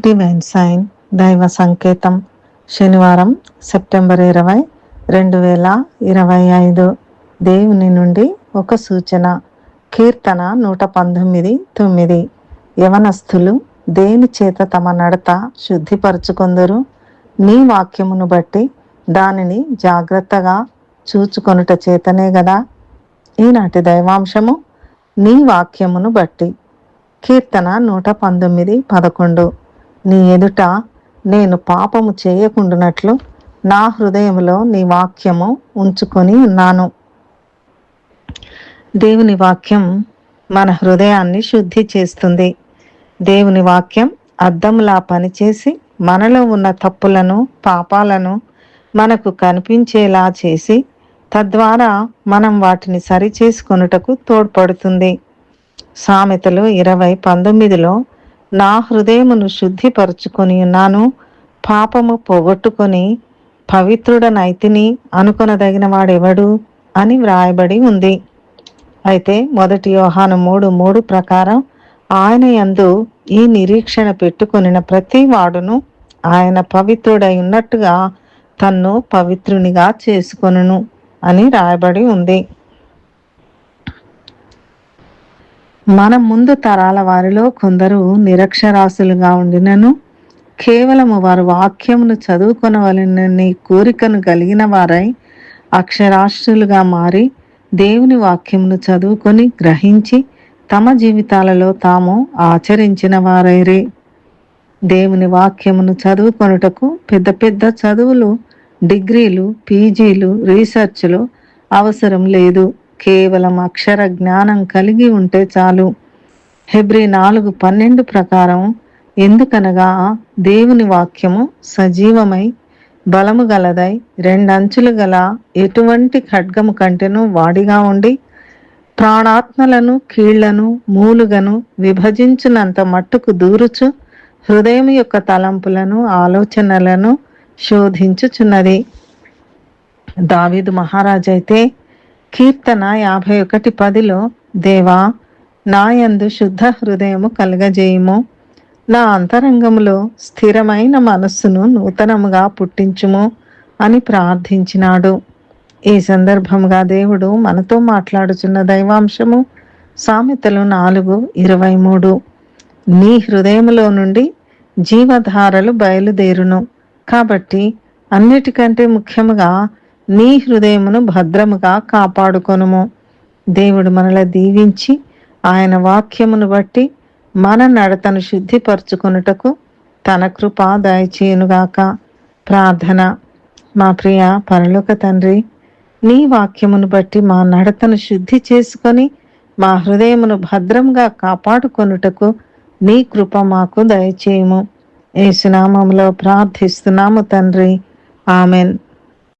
Divine sign. దైవ సంకేతం. శనివారం సెప్టెంబర్ ఇరవై రెండు వేల ఇరవై ఐదు. దేవుని నుండి ఒక సూచన. కీర్తన నూట పంతొమ్మిది తొమ్మిది. యవనస్థులు దేని చేత తమ నడత శుద్ధిపరచుకొందరు? నీ వాక్యమును బట్టి దానిని జాగ్రత్తగా చూచుకొనుట చేతనే గదా? ఈనాటి దైవాంశము నీ వాక్యమును బట్టి. కీర్తన నూట పంతొమ్మిది పదకొండు. నీ ఎదుట నేను పాపము చేయకుండానట్లు నా హృదయంలో నీ వాక్యము ఉంచుకొని ఉన్నాను. దేవుని వాక్యం మన హృదయాన్ని శుద్ధి చేస్తుంది. దేవుని వాక్యం అద్దంలా పనిచేసి మనలో ఉన్న తప్పులను పాపాలను మనకు కనిపించేలా చేసి తద్వారా మనం వాటిని సరిచేసుకొనుటకు తోడ్పడుతుంది. సామెతలు ఇరవై పంతొమ్మిదిలో నా హృదయమును శుద్ధిపరుచుకొని ఉన్నాను. పాపము పోగొట్టుకొని పవిత్రుడనైతిని అనుకొనదగిన వాడెవడు అని వ్రాయబడి ఉంది. అయితే మొదటి యోహాను మూడు మూడు ప్రకారం ఆయన యందు ఈ నిరీక్షణ పెట్టుకొనిన ప్రతి వాడును ఆయన పవిత్రుడై ఉన్నట్టుగా తన్ను పవిత్రునిగా చేసుకొనును అని రాయబడి ఉంది. మన ముందు తరాల వారిలో కొందరు నిరక్షరాస్యులుగా ఉండినను కేవలము వారు వాక్యమును చదువుకొనవలనని కోరికను కలిగిన వారై అక్షరాస్యులుగా మారి దేవుని వాక్యమును చదువుకొని గ్రహించి తమ జీవితాలలో తాము ఆచరించిన వారైరే. దేవుని వాక్యమును చదువుకొనుటకు పెద్ద పెద్ద చదువులు డిగ్రీలు పీజీలు రీసెర్చ్లు అవసరం లేదు. కేవలం అక్షర జ్ఞానం కలిగి ఉంటే చాలు. హెబ్రి నాలుగు పన్నెండు ప్రకారం ఎందుకనగా దేవుని వాక్యము సజీవమై బలము గలదై రెండంచులు గల ఎటువంటి ఖడ్గము కంటేనూ వాడిగా ఉండి ప్రాణాత్మలను కీళ్ళను మూలుగను విభజించినంత మట్టుకు దూరుచు హృదయం యొక్క తలంపులను ఆలోచనలను శోధించుచున్నది. దావీదు మహారాజైతే కీర్తన యాభై ఒకటి పదిలో దేవా నాయందు శుద్ధ హృదయము కలగజేయుము. నా అంతరంగములో స్థిరమైన మనస్సును నూతనముగా పుట్టించుము అని ప్రార్థించినాడు. ఈ సందర్భముగా దేవుడు మనతో మాట్లాడుచున్న దైవాంశము సామెతలు నాలుగు ఇరవై మూడు. నీ హృదయములో నుండి జీవధారలు బయలుదేరును. కాబట్టి అన్నిటికంటే ముఖ్యముగా నీ హృదయమును భద్రముగా కాపాడుకొనుము. దేవుడు మనల దీవించి ఆయన వాక్యమును బట్టి మన నడతను శుద్ధిపరచుకొనుటకు తన కృప దయచేయునుగాక. ప్రార్థన. మా ప్రియ పరలోక తండ్రి నీ వాక్యమును బట్టి మా నడతను శుద్ధి చేసుకొని మా హృదయమును భద్రంగా కాపాడుకొనుటకు నీ కృప మాకు దయచేయము. ఏసునామంలో ప్రార్థిస్తున్నాము తండ్రి. ఆమెన్.